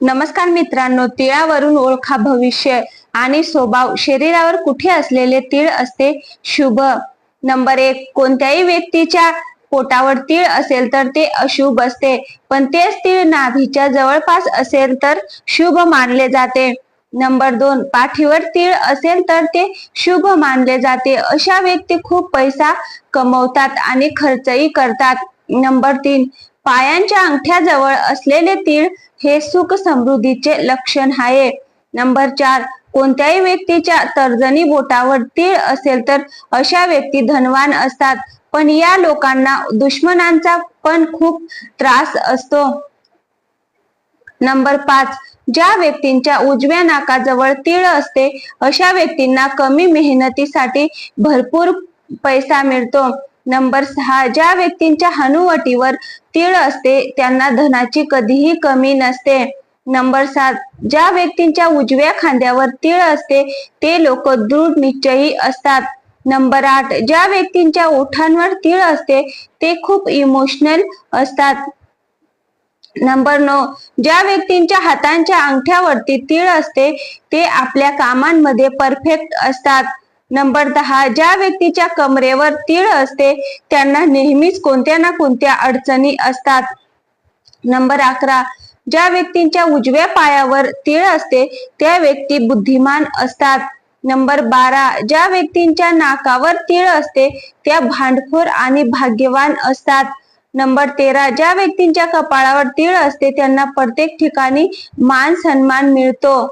नमस्कार मित्रांनो तिळावरून ओळखा भविष्य आणि स्वभाव. शरीरावर कुठे असलेले तीळ असते? शुभ. नंबर एक कोणत्याही व्यक्तीच्या पोटावर तीळ असेल तर ते अशुभ असते. पण तेच तीळ नाभीच्या जवळपास असेल तर शुभ मानले जाते. नंबर दोन पाठीवर तीळ असेल तर ते शुभ मानले जाते. अशा व्यक्ती खूप पैसा कमवतात आणि खर्चही करतात. नंबर तीन पायांच्या अंगठ्याजवळ असलेले तीळ हे सुख समृद्धीचे लक्षण आहे. नंबर चार कोणत्याही व्यक्तीच्या तर्जनी बोटावर तीळ असेल तर अशा व्यक्ती धनवान असतात. पण या लोकांना दुश्मनांचा पण खूप त्रास असतो. नंबर पाच ज्या व्यक्तींच्या उजव्या नाकाजवळ तीळ असते अशा व्यक्तींना कमी मेहनतीसाठी भरपूर पैसा मिळतो. नंबर सहा ज्या व्यक्तींच्या हनुवटीवर तीळ असते त्यांना धनाची कधीही कमी नसते. नंबर सात ज्या व्यक्तींच्या उजव्या खांद्यावर तीळ असते ते लोक दृढ निश्चयी असतात. नंबर आठ ज्या व्यक्तींच्या ओठांवर तीळ असते ते खूप इमोशनल असतात. नंबर नऊ ज्या व्यक्तींच्या हातांच्या अंगठ्यावरती तीळ असते ते आपल्या कामांमध्ये परफेक्ट असतात. नंबर दहा ज्या व्यक्तीच्या कमरेवर तीळ असते त्यांना नेहमीच कोणत्या ना कोणत्या अडचणी असतात? नंबर अकरा ज्या व्यक्तींच्या उजव्या पायावर तीळ असते त्या व्यक्ती बुद्धिमान असतात. नंबर बारा ज्या व्यक्तींच्या नाकावर तीळ असते त्या भांडखोर आणि भाग्यवान असतात. नंबर तेरा ज्या व्यक्तींच्या कपाळावर तीळ असते त्यांना प्रत्येक ठिकाणी मान सन्मान मिळतो.